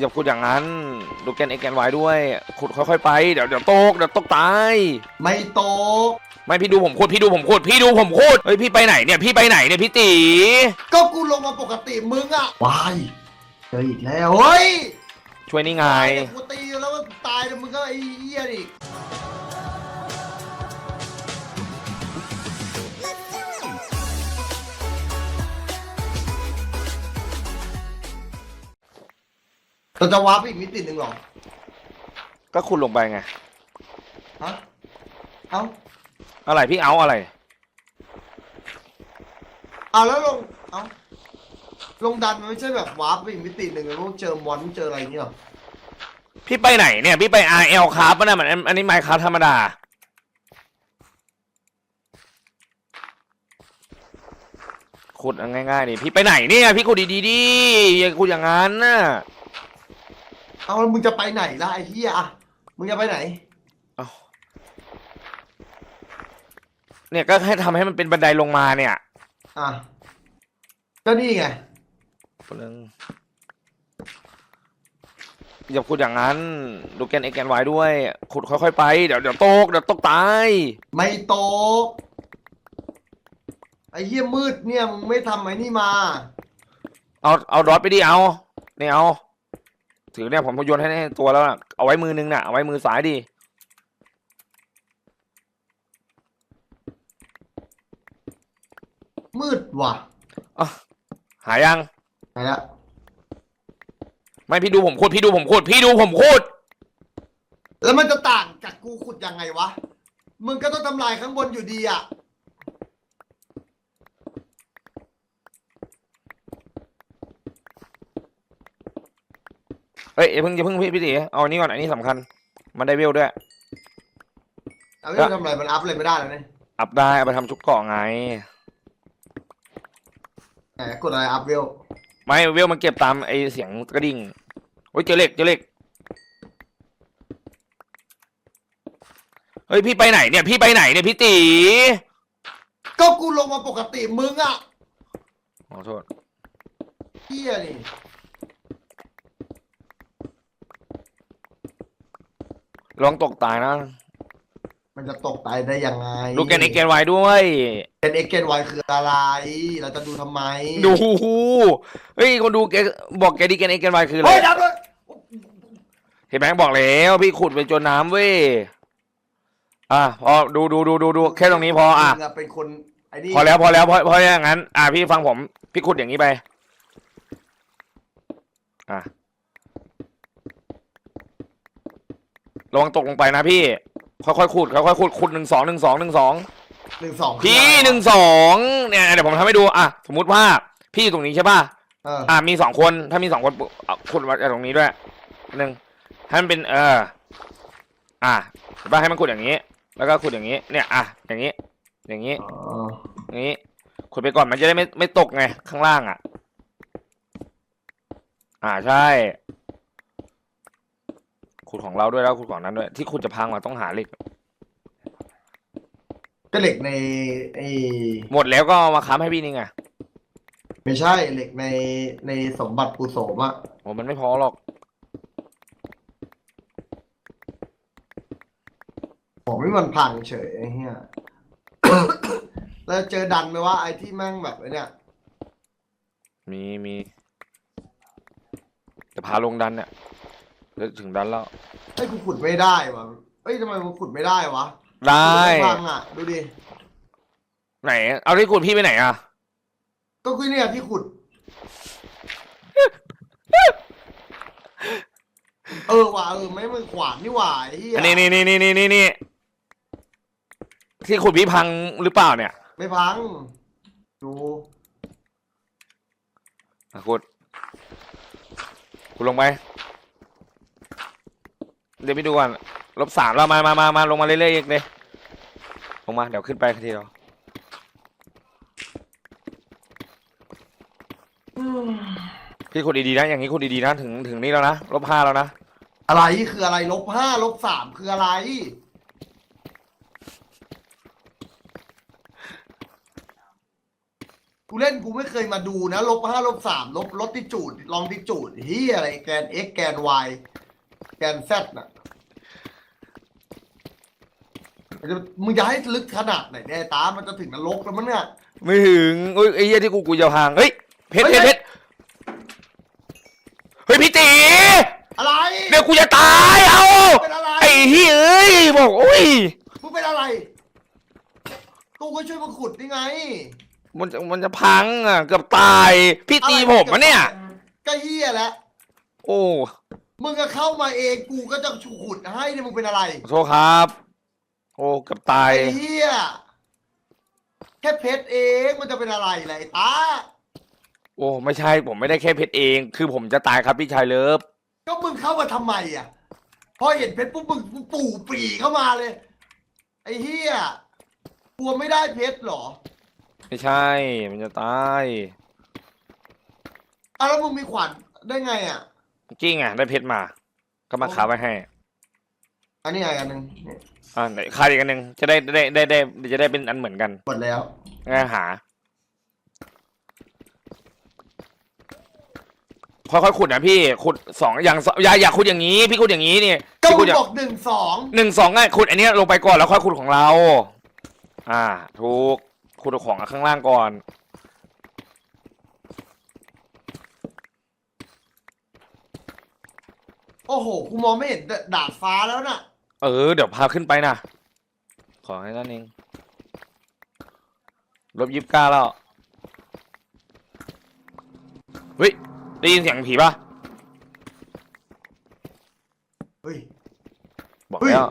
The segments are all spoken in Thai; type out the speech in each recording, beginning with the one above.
อย่าพูดอย่างนั้น ดูแกนเอ็กแกนวด้วย ขุดค่อยๆไป เดี๋ยวเดี๋ยวตก เดี๋ยวตกตาย ไม่โตกไม่พี่ดูผมขุด พี่ดูผมขุด พี่ดูผมขุด เฮ้ยพี่ไปไหนเนี่ย พี่ไปไหนเนี่ยพี่ตี ก็กูลงมาปกติมึงอะวายเจออีกแล้วเฮ้ยช่วยนี่ไง ตายเนี่ยกูตีแล้วก็ตายแล้วมึงก็ไอ้เหี้ยดิ เราจะวาร์ปอีกมิติหนึ่งเหรอ ก็ขุดลงไปไง ฮะ เอ้า อะไรพี่เอาอะไร เอาแล้วลง เอ้า ลงดันมันไม่ใช่แบบวาร์ปไปอีกมิติหนึ่งแล้วเจอมอนเจออะไรอย่างเงี้ยเหรอพี่ไปไหนเนี่ย พี่ไป RL ครับมันนะมันอันนี้ไมค์ครับธรรมดา ขุดเอาง่ายๆดิพี่ไปไหนเนี่ย พี่ขุดดีๆดิอย่าขุดอย่างนั้นน่ะ เอาแล้วมึงจะไปไหนล่ะไอ้เหี้ยอะมึงจะไปไหน เอ้าเนี่ยก็ให้ทำให้มันเป็นบันไดลงมาเนี่ยอะก็นี่ไงคนนึงอย่าพูดอย่างนั้น ดูแกนเอ็กแกนวด้วย ขุดค่อยๆไป เดี๋ยวเดี๋ยวตกเดี๋ยวตกตาย ไม่โตกไอ้เหี้ยมืดเนี่ยมึงไม่ทำไอ้นี่มา เอา เอาดอทไปดิเอา เนี่ยเอา ถือเนี่ยผมโยนให้ในตัวแล้วน่ะเอาไว้มือนึงน่ะเอาไว้มือซ้ายดิมืดว่ะอะหายังไหนละไม่พี่ดูผมขุดพี่ดูผมขุดพี่ดูผมขุดแล้วมันจะต่างจากกูขุดยังไงวะ มึงก็ต้องทำลายข้างบนอยู่ดีอะ เอ้ยอย่าเพิ่งอย่าเพิ่งพี่พี่ตีเอาอันนี้ก่อนอันนี้สำคัญ มันได้เวลด้วย เอาไม่ทำอะไรมันอัพเลยไม่ได้แล้วเนี่ยอัพได้เอาไปทำชุดเกาะไง ไหนกดอะไรอัพเวลไม่เวลมันเก็บตามไอเสียงกระดิ่งโอ้ยเจอเหล็กเจอเหล็กเฮ้ยพี่ไปไหนเนี่ยพี่ไปไหนเนี่ยพี่ตีก็กูลงมาปกติมึงอะขอโทษเหี้ยนี่ ลองตกตายนะ มันจะตกตายได้ยังไงดูแกนเอ็กแกนวด้วย เป็นเอ็กเกนไวคืออะไร เราจะดูทำไมดูเฮ้ยคนดูแกบอกแกดีแกนเอ็กแกนวคืออะไร เฮ้ยดับเลยเห็นไหมบอกแล้วพี่ขุดไปจนน้ำเว้ย อะพอดูดูดูดูดูแค่ตรงนี้พออะ มึงเป็นคนไอ้นี่พอแล้วพอแล้วพอพออย่างนั้น อะพี่ฟังผม พี่ขุดอย่างนี้ไป อะ ระวังตกลงไปนะพี่ ค่อยๆขุดค่อยๆขุดขุดหนึ่งสองหนึ่งสองหนึ่งสองหนึ่งสองคือพี่อะไรวะหนึ่งสองเนี่ยเดี๋ยวผมทำให้ดูอะสมมุติว่าพี่อยู่ตรงนี้ใช่ป่ะเอออะมีสองคนถ้ามีสองคนปุ๊บเอาขุดมาจากตรงนี้ด้วยหนึ่งให้มันเป็นเออ อะเห็นป่ะให้มันขุดอย่างนี้ แล้วก็ขุดอย่างนี้ เนี่ยอะอย่างนี้ อย่างนี้อ๋ออย่างนี้ขุดไปก่อนมันจะได้ไม่ไม่ตกไงข้างล่างอะ อ่าใช่ ขุดของเราด้วยแล้วขุดของนั้นด้วย ที่ขุดจะพังอะต้องหาเหล็ก ก็เหล็กในไอ้หมดแล้วก็เอามาค้ำให้พี่นี่ไงไม่ใช่เหล็กในในสมบัติปูโสมอะโอ้มันไม่พอหรอก ผมไม่มันพังเฉยไอ้เหี้ย แล้วเจอดันไหมว่าไอ้ที่แม่งแบบไอ้เนี่ยมีมีจะพาลงดันเนี่ย จะถึงดันแล้ว ไอ้ยกูขุดไม่ได้วะเอ้ยทำไมกูขุดไม่ได้วะได้ ขุม่พังอะดูดิ ไหน เอาที่ขุดพี่ไปไหนอะ ก็คือเนี่ยที่ขุด เออว่ะเออไม่มือขวานนี่หว่าไอ้เหี้ยอันนี้นี่นี่นี่นี่นี่นี่ที่ขุดพี่พังหรือเปล่าเนี่ยไม่พัง ดูอะขุดขุดลงไป เดี๋ยวไปดูก่อนลบสามแล้วมามามามาลงมาเรื่อยๆอีกเลยลงมาเดี๋ยวขึ้นไปทีเดียวพี่ขุดดีๆนะอย่างนี้ขุดดีๆนะถึงถึงนี่แล้วนะลบห้าแล้วนะอะไรคืออะไรลบห้าลบสามคืออะไร กูกูเล่นกูไม่เคยมาดูนะลบห้าลบสามลบลดติจูดลองติจูดเฮียอะไรแกน x แกน y แกน z น่ะมันจะมึงจะให้ลึกขนาดไหนเนี่ยไอ้ตา มันจะถึงนรกแล้วมั้งเนี่ย ไม่ถึงเอ้ยไอ้เหี้ยที่กูกูจะพังเฮ้ยเพชรเฮ้เพชยรเพชรเฮ้ยพี่ตีอะไรเดี๋ยวกูจะตายเอาเป็นอะไรไอ้เฮ้ยเอ้ยบอกโอ้ยมึงเป็นอะไรกูก็ช่วยมาขุดนี่ไง มันจะมันจะพังอะเกือบตาย พี่ตีผมมะเนี่ยก็เฮียแล้วโอ้ มึงก็เข้ามาเองกูก็จะขุดให้เนี่ยมึงเป็นอะไรขอโทษครับ โอ้เกือบตาย ไอ้เฮียแค่เพชรเองมันจะเป็นอะไรล่ะไอ้ตาโอ้ไม่ใช่ผมไม่ได้แค่เพชรเอง คือผมจะตายครับพี่ชายเลิฟก็มึงเข้ามาทำไมอะพอเห็นเพชรปุ๊บมึงมึงปู่ปรีเข้ามาเลย ไอ้เฮียกลัวไม่ได้เพชรเหรอไม่ใช่ มันจะตาย อะแล้วมึงมีขวัญได้ไงอะ จริงอะ ได้เพชรมา ก็มาค้าไว้ให้ อันนี้ไงอันหนึ่งเนี่ยอ่าไหนคาดอีกอันหนึ่งจะได้ได้ได้ได้จะได้เป็นอันเหมือนกันหมดแล้ว ง่ายหา ค่อยๆขุดนะพี่ ขุดสองอย่างสอย่าอย่าขุดอย่างนี้ พี่ขุดอย่างนี้นี่ก็พี่มึขุงดอย่างบอกหนึ่งสองหนึ่งสองง่ายขุดอันเนี้ยลงไปก่อนแล้วค่อยขุดของเรา อ่า ถูก ขุดของข้างล่างก่อน อ้โหกูมองไม่เห็นดดาดฟ้าแล้วน่ะ เออ เดี๋ยวพาขึ้นไปนะ ขอให้นั่นเองลบยิบเก้าแล้วเฮ้ยได้ยินเสียงผีปะเฮ้ย บอกเฮ้ย แล้ว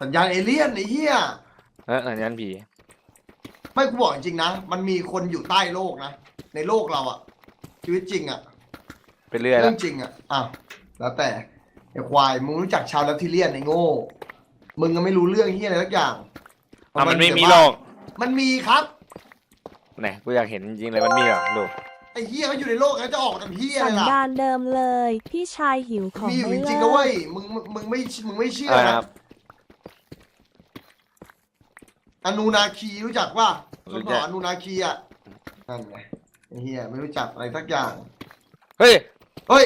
สัญญาณเอเลี่ยนไอ้เหี้ย เออสัญญาณผีไม่กูบอกจริงๆนะ มันมีคนอยู่ใต้โลกนะ ในโลกเราอะชีวิตจริงอะ ไปเรื่อยแล้เรื่วองจริงอะอะแล้วแต่ไอ้ควายมึงรู้จักชาวลัทธิเลียนไอ้โง่ มึงก็ไม่รู้เรื่องเฮียอะไรสักอย่างอะมันไม่แต่มีว่าหรอกมันมีครับไหนกูอยากเห็นจริงๆเลยมันมีเหรอดูไอ้เฮียเขาอยู่ในโลกเขาจะออกจากเฮียอะสัไรนล่ะดานเดิมเลย พี่ชายหิวของมีอยู่ไม่จริงๆเลินะเว้กยมึงมึงมึงไม่มึงไม่เชื่ออะไรนะนะครับ อนูนาคีรู้จักป่ะรู้ต้นจัต่กออนูนาคีอะนั่นไงไอ้เฮียไม่รู้จักอะไรสักอย่าง เฮ้ย เฮ้ย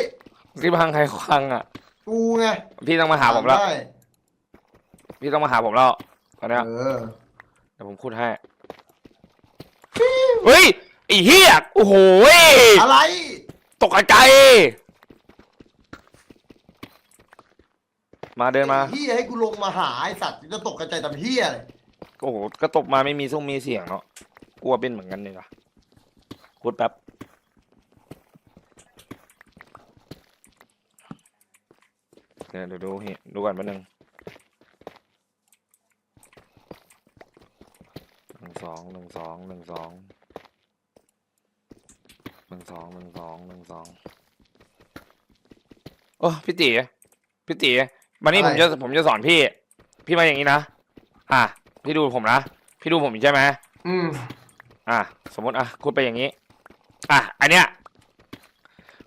ที่พังใครควังอะ กูไงพี่ต้องมาหาผมแล้ว ได้พี่ต้องมาหาผมแล้วตอนเนี้ยเออเดี๋ยวผมพูดให้เฮ้ยไอ้เหี้ยโอ้โหยอะไรตกใจมาเดินมา ไอ้เฮียให้กูลงมาหาไอสัตว์จะตกกระจายตามเฮียเลยโอ้โหก็ตกมาไม่มีส่งมีเสียงเนาะกลัวเป็นเหมือนกันเลยว่ะพูดแป๊บ เดี๋ยวดูดูเห็นดูก่อนแป๊บนึงหนึ่งสองหนึ่งสองหนึ่งสองหนึ่งสองหนึ่งสองหนึ่งสองโอ้พี่ตีพี่ตีวันนี้ผมจะผมจะสอนพี่ พี่มาอย่างนี้นะอะพี่ดูผมนะพี่ดูผมใช่ไหมอืมอะสมมติอะคุณไปอย่างนี้ อะอันเนี้ย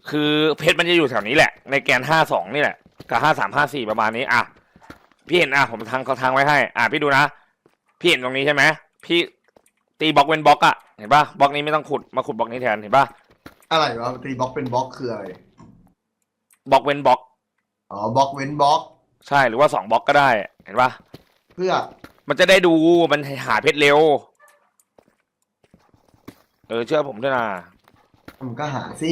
คือเพชรมันจะอยู่แถวนี้แหละ ในแกนห้าสองนี่แหละ กับห้าสามห้าสี่ประมาณนี้อะพี่เห็นอะผมทางเขาทางไว้ให้ อะพี่ดูนะพี่เห็นตรงนี้ใช่ไหมพี่ตีบล็อกเว้นบล็อกอะเห็นป่ะบล็อกนี้ไม่ต้องขุดมาขุดบล็อกนี้แทนเห็นป่ะอะไรวะตีบล็อกเป็นบล็อกคืออะไรบล็อกเว้นบล็อกอ๋อบล็อกเว้นบล็อก ใช่หรือว่าสองบล็อกก็ได้ เห็นป่ะเพื่อมันจะได้ดูมันหาเพชรเร็ว เออเชื่อผมด้วยนะมันก็หาสิ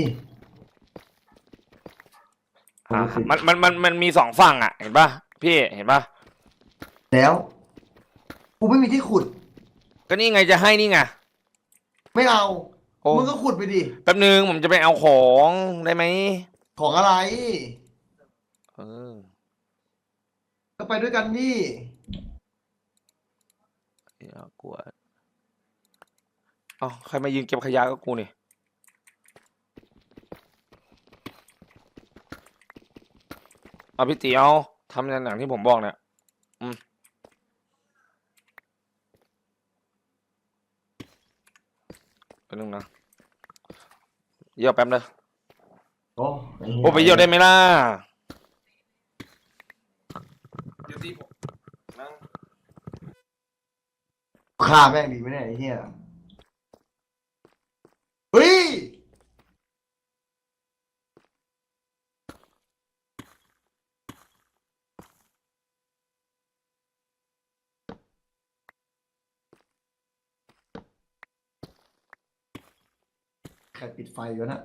อ่าโอเคมันมันมันมันมีสองฝั่งอะ เห็นป่ะพี่เห็นป่ะแล้วกูไม่มีที่ขุด ก็นี่ไงจะให้นี่ไงไม่เอาโอ้มึงก็ขุดไปดิแป๊บนึงผมจะไปเอาของได้ไหมของอะไร เออก็ไปด้วยกันนี่อย่ากลัวเอาใครมายืนเก็บขยะก็กูนี่ เอาพี่ตีเอาทำอย่างที่ผมบอกเนี่ย อืมแป๊บนึงนะเยี่ยวแป๊บเลยโอ้โอ้ไปเยี่ยวได้ไหมล่ะเดี๋ยวตีผมนั่งฆ่าแม่งดีไหมเนี่ยไอ้เหี้ยเฮ้ย ใครปิดไฟวะนะ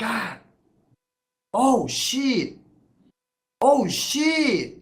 god. Oh shit. Oh shit.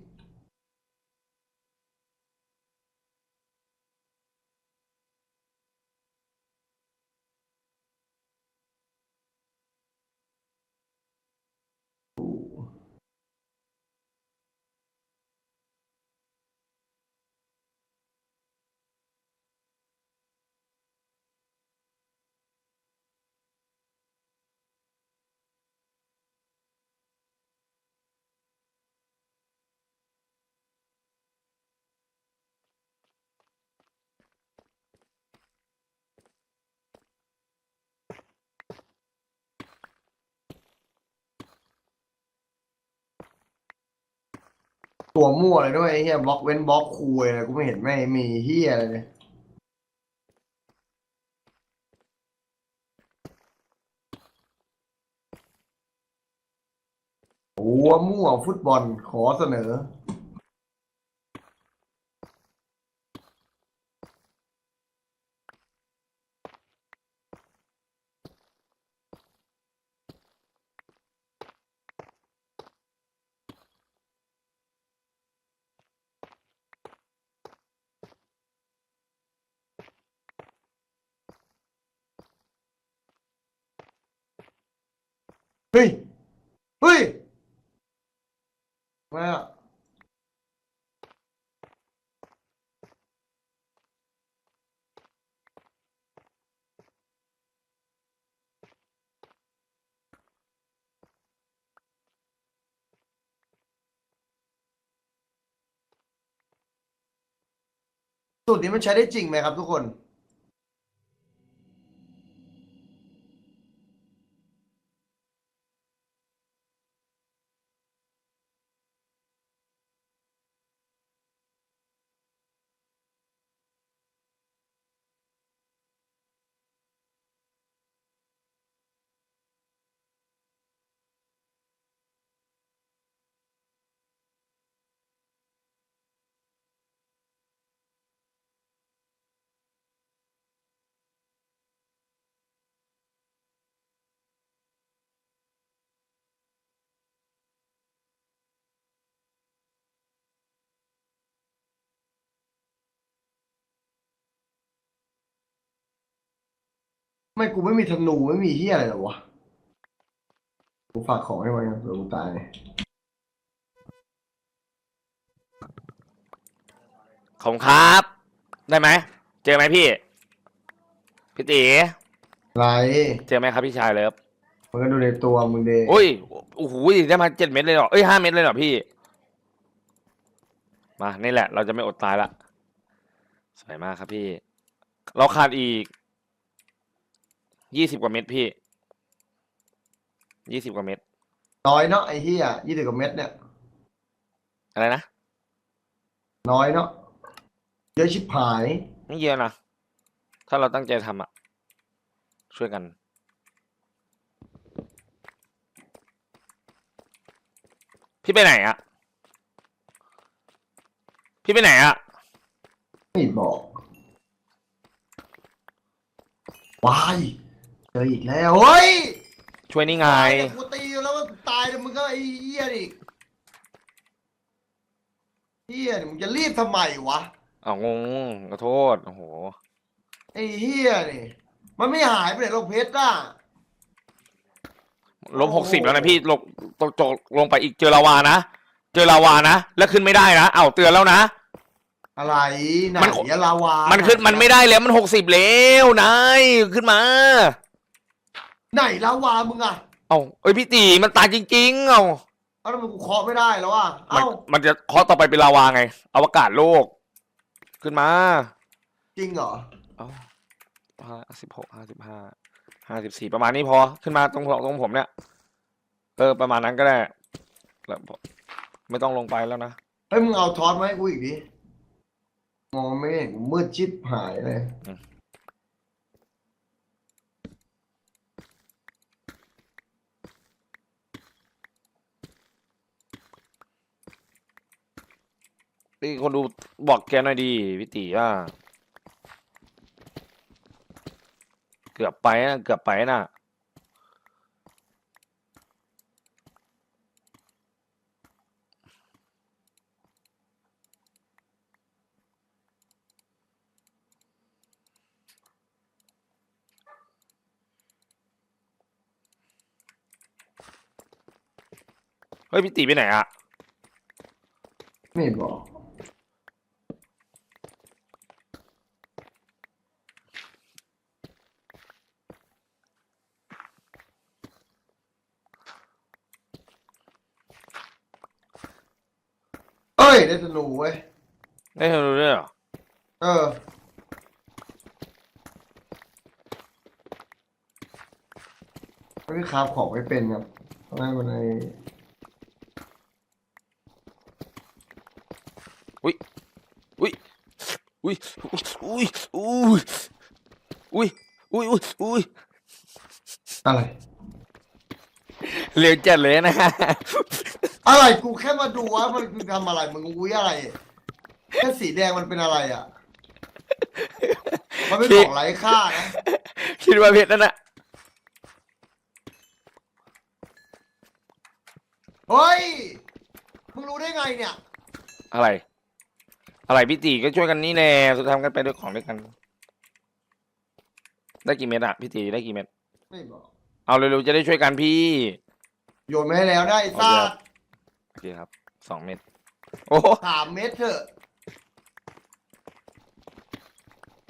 ตัวมั่วเลยด้วยไอ้เฮียบล็อกเว้นบล็อกคุยอะไรกูไม่เห็นไม่มีเฮียอะไรเลยหัวมั่วฟุตบอลขอเสนอ เฮ้ย เฮ้ยมาอะสูตรนี้มันใช้ได้จริงไหมครับทุกคน ไม่กูไม่มีธนูไม่มีเฮียอะไรหรอวะ กูฝากของให้มันเดี๋ยวกูตาย ขอบคุณครับ ได้ไหม เจอไหมพี่ พี่ตีไร เจอไหมครับพี่ชายเลิฟมึงก็ดูในตัวมึงเดโอ้ย โอ้โห ได้มาเจ็ดเม็ดเลยเหรอ เอ้ยห้าเม็ดเลยเหรอพี่ มา นี่แหละ เราจะไม่อดตายละ สวยมากครับพี่ เราขาดอีก ยี่สิบกว่าเม็ดพี่ยี่สิบกว่าเม็ดน้อยเนาะไอ้เฮียยี่สิบกว่าเม็ดเนี่ย อะไรนะ น้อยเนาะเยอะชิบหาย ไม่เยอะนะ ถ้าเราตั้งใจทำอะ ช่วยกัน พี่ไปไหนอะ พี่ไปไหนอะ ไม่บอกวายเจ ออีกแล้วเฮ้ยช่วยนี่ไง ตายเนี่ยกูตีแล้วก็ตายแล้วมึงก็ไอ้เฮียดิเฮียนี่มึงจะรีบทำไมวะอ้าวงงขอโทษ โอ้โห ไอ้เฮียนี่มันไม่หายไปไหนหรอกเพชรอะ ลบหกสิบแล้วนะพี่ลงตกตกลงไปอีกเจอลาวานะ เจอลาวานะ แล้วขึ้นไม่ได้นะ เอ้าเตือนแล้วนะ อะไรไหนมันอะลาวามันขึ้นมันไม่ได้แล้วมันหกสิบแล้วนายขึ้นมา ไหนลาวามึงอะเอ้าเอ้ยพี่ตีมันตายจริง ๆ เอ้าเอ้าทำไมกูเคาะไม่ได้แล้วอะมันเอ้ามันจะเคาะต่อไปเป็นลาวาไง อวกาศโลก ขึ้นมา จริงเหรอเอ้าห้าสิบหกห้าสิบห้าห้าสิบสี่ประมาณนี้พอ ขึ้นมาตรงตรงผมเนี่ย เออ ประมาณนั้นก็ได้แล้วพอไม่ต้องลงไปแล้วนะ เฮ้ยมึงเอาทอสมาให้กูอีกดิมองไม่เห็นกูมืดชิบหายเลย นี่คนดูบอกแกหน่อยดีพี่ตีว่า เกือบไปนะเกือบไปนะเฮ้ยพี่ตีไปไหนอะไม่บอก ได้ธนูเว้ย ได้เธอรู้ด้วยเหรอ เออไม่ได้คราฟของไม่เป็นครับเพราะงั้นมันในอุ้ย อุ้ย อุ้ย อุ้ย อุ้ย อุ้ย อุ้ย อุ้ย อุ้ย อะไร เร็วจัดเลยนะ อะไรกูแค่มาดูว่ามันคือทำอะไรมึงอุ้ยอะไรแค่สีแดงมันเป็นอะไรอะ มันเป็นของไร้ค่านะคิดว่าเพชรนั่นน่ะเฮ้ยมึงรู้ได้ไงเนี่ย อะไร อะไรพี่ตีก็ช่วยกันนี่แน่สุดท้ายกันไปด้วยของด้วยกัน ได้กี่เม็ดอะพี่ตีได้กี่เม็ดไม่บอกเอาเร็วๆจะได้ช่วยกันพี่ โยนมาให้แล้วได้ซ่าโอ เคครับสองเม็ดโอ้โหสามเม็ดเถอะ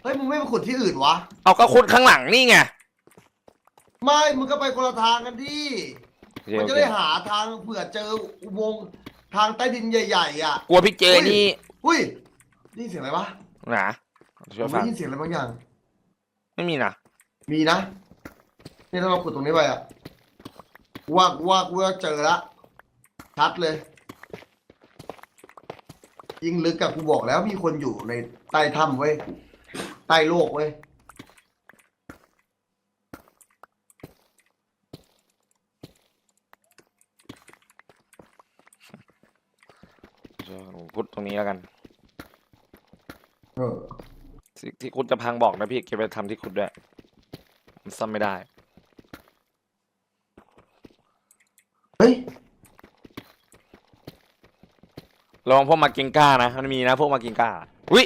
เฮ้ยมึงไม่ไปขุดที่อื่นวะ เอาก็คนข้างหลังนี่ไงไม่ มึงก็ไปคนละทางกันที่โอเคมันโอจะเคได้หาทางเผื่อเจออุโมงค์ทางใต้ดินใหญ่ ๆ อะ กลัวพี่เจนี่อุ้ยนี่เสียงอะไรวะหนาผช่วยมฟัได้งยินเสียงอะไรบางอย่าง ไม่มีนะมีนะ นี่ถ้าเราขุดตรงนี้ไปอะว่าว่าว่าเจอละ ชัดเลย ยิ่งลึกกับกูบอกแล้วมีคนอยู่ในใต้ถ้ำเว้ย ใต้โลกเว้ยช่วยผมพุดตรงนี้แล้วกัน เออ ที่ที่คุณจะพังบอกนะพี่เก็บไปทำที่คุณด้วยมันซ่อมไม่ได้ เฮ้ย ลองพวกมากิงก้านะ มันมีนะพวกมากิงก้าอุ้ย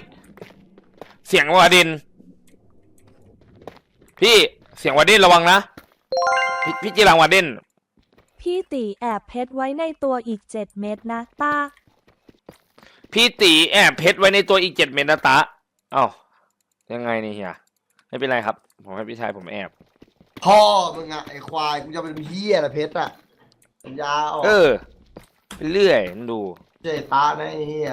เสียงวาดิน พี่เสียงวาดินระวังนะ พี่พี่จีรังวาดิน พี่ตีแอบเพชรไว้ในตัวอีกเจ็ดเม็ดนะต้าพี่ตีแอบเพชรไว้ในตัวอีกเจ็ดเมตรนะตะเอ้ายังไงนี่เฮียไม่เป็นไรครับ ผมให้พี่ชายผมแอบ พ่อมึงอะไอควายกูจะเป็นเฮียอะไรเพชรอะปัญญาออกเออไปเรื่อยมันดู เจตานะไอเฮีย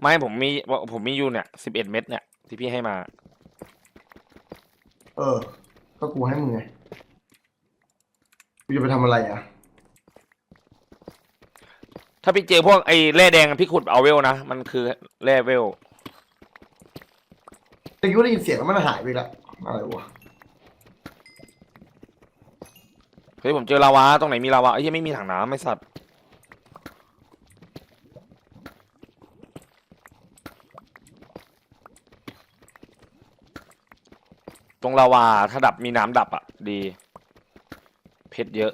ไม่ผมมีผมมีอยู่เนี่ยสิบเอ็ดเม็ดเนี่ยที่พี่ให้มา เออ ก็กูให้มึงไงกูจะไปทำอะไรอะถ้าพี่เจอพวกไอ้แร่แดงอะพี่ขุดเอาเวลนะ มันคือแร่เวลแต่กูได้ยินเสียงแล้วมันหายไปละอะไรวะเฮ้ยผมเจอลาวาตรงไหนมีลาวาไอ้ยยังไม่มีถังน้ำไม่สัตว์ รงลาวาถ้าดับมีน้ำดับอะ ดี เพชรเยอะ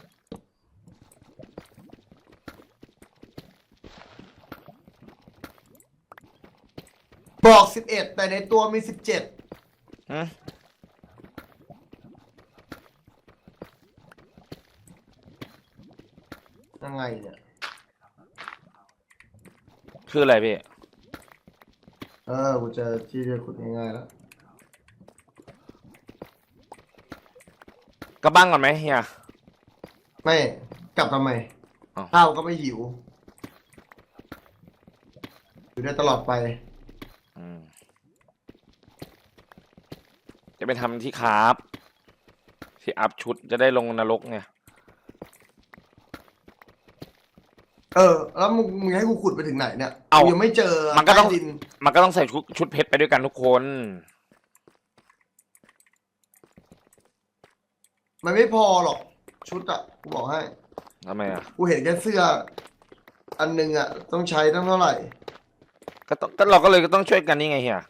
บอกสิบเอ็ดแต่ในตัวมีสิบเจ็ดอืมยังไงเนี่ยคืออะไรพี่ เออกูเจอที่จะขุดง่ายๆแล้ว กระบ้างก่อนไหมเฮีย ไม่กลับทำไมอ้าว ข้าวก็ไม่หิวอยู่ได้ตลอดไป อืมจะไปทำที่คราฟที่อัพชุดจะได้ลงนรกไงเออ แล้วมึงมึงให้กูขุดไปถึงไหนเนี่ยเอายัยังไม่เจอมันก็ต้องใดินมันก็ต้องใส่ชุดชุดเพชรไปด้วยกันทุกคน มันไม่พอหรอกชุดอะกูบอกให้ ทำไมอะ กูเห็นแค่เสื้อ อันหนึงอะต้องใช้ตั้งเท่าไหร่ก็ต้องก็เราก็เลยก็ต้องช่วยกันนี่ไงเฮีย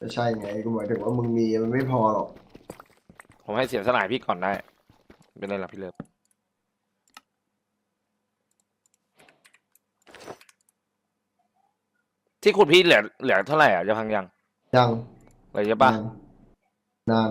จะใช่ไงกูหมายถึงว่ามึงมีมันไม่พอหรอกผมให้เสียสลายพี่ก่อนได้ เป็นไรล่ะพี่เลิฟที่ขุดพี่เหลือเหลือเท่าไหร่อะจะพังยังยังเหลือเยอะปะนานนาน